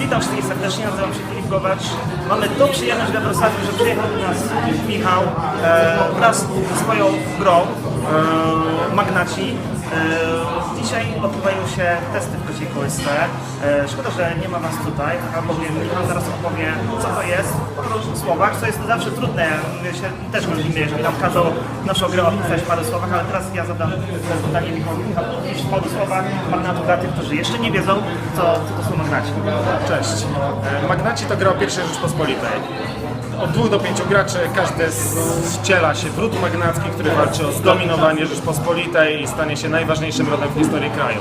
Witam wszystkich serdecznie, nazywam się Filip Gowacz. Mamy tą przyjemność w Dobrosadu, że przyjechał do nas Michał e, wraz ze swoją grą e, Magnaci. E, dzisiaj odbywają się testy w kociej kołysce. E, szkoda, że nie ma Was tutaj, albowiem Michał zaraz opowie, co to jest w paru słowach, co jest zawsze trudne. My się też mówimy, jeżeli nam każą naszą grę opisać w paru słowach, ale teraz ja zadam pytanie Michałowi. W paru słowach Magnatu dla tych, którzy jeszcze nie wiedzą, co, co to są Magnaci. Cześć. E, Magnaci to gra o pierwszej Rzeczpospolitej. Od dwóch do pięciu graczy każdy wciela się w ród magnacki, który walczy o zdominowanie Rzeczpospolitej i stanie się najważniejszym rodem w historii kraju.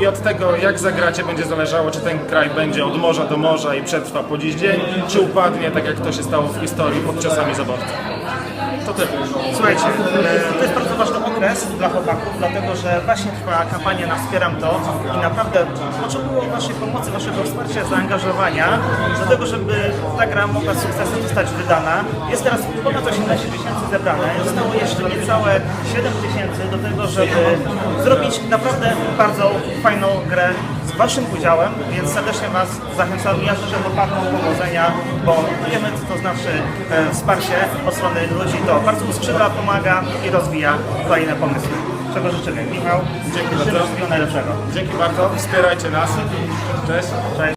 I od tego, jak zagracie, będzie zależało, czy ten kraj będzie od morza do morza i przetrwa po dziś dzień, czy upadnie, tak jak to się stało w historii pod czasami zaborców. To tyle. Słuchajcie, e, to jest bardzo ważny okres dla chłopaków, dlatego że właśnie trwa kampania na Wspieram To i naprawdę potrzebuję Waszej pomocy, Waszego wsparcia, zaangażowania do tego, żeby ta gra mogła z sukcesem zostać wydana. Jest teraz ponad 18 tysięcy zebrane, zostało jeszcze niecałe 7 tysięcy do tego, żeby zrobić naprawdę bardzo fajną grę z Waszym udziałem, więc serdecznie Was zachęcam. Ja życzę chłopakom powodzenia, bo wiemy, co to znaczy e, wsparcie od strony ludzi. To bardzo uskrzydla, pomaga i rozwija kolejne pomysły. Czego życzymy. Michał, Dzięki życzymy bardzo. wszystkiego najlepszego. Dzięki bardzo, wspierajcie nas. Cześć. Cześć.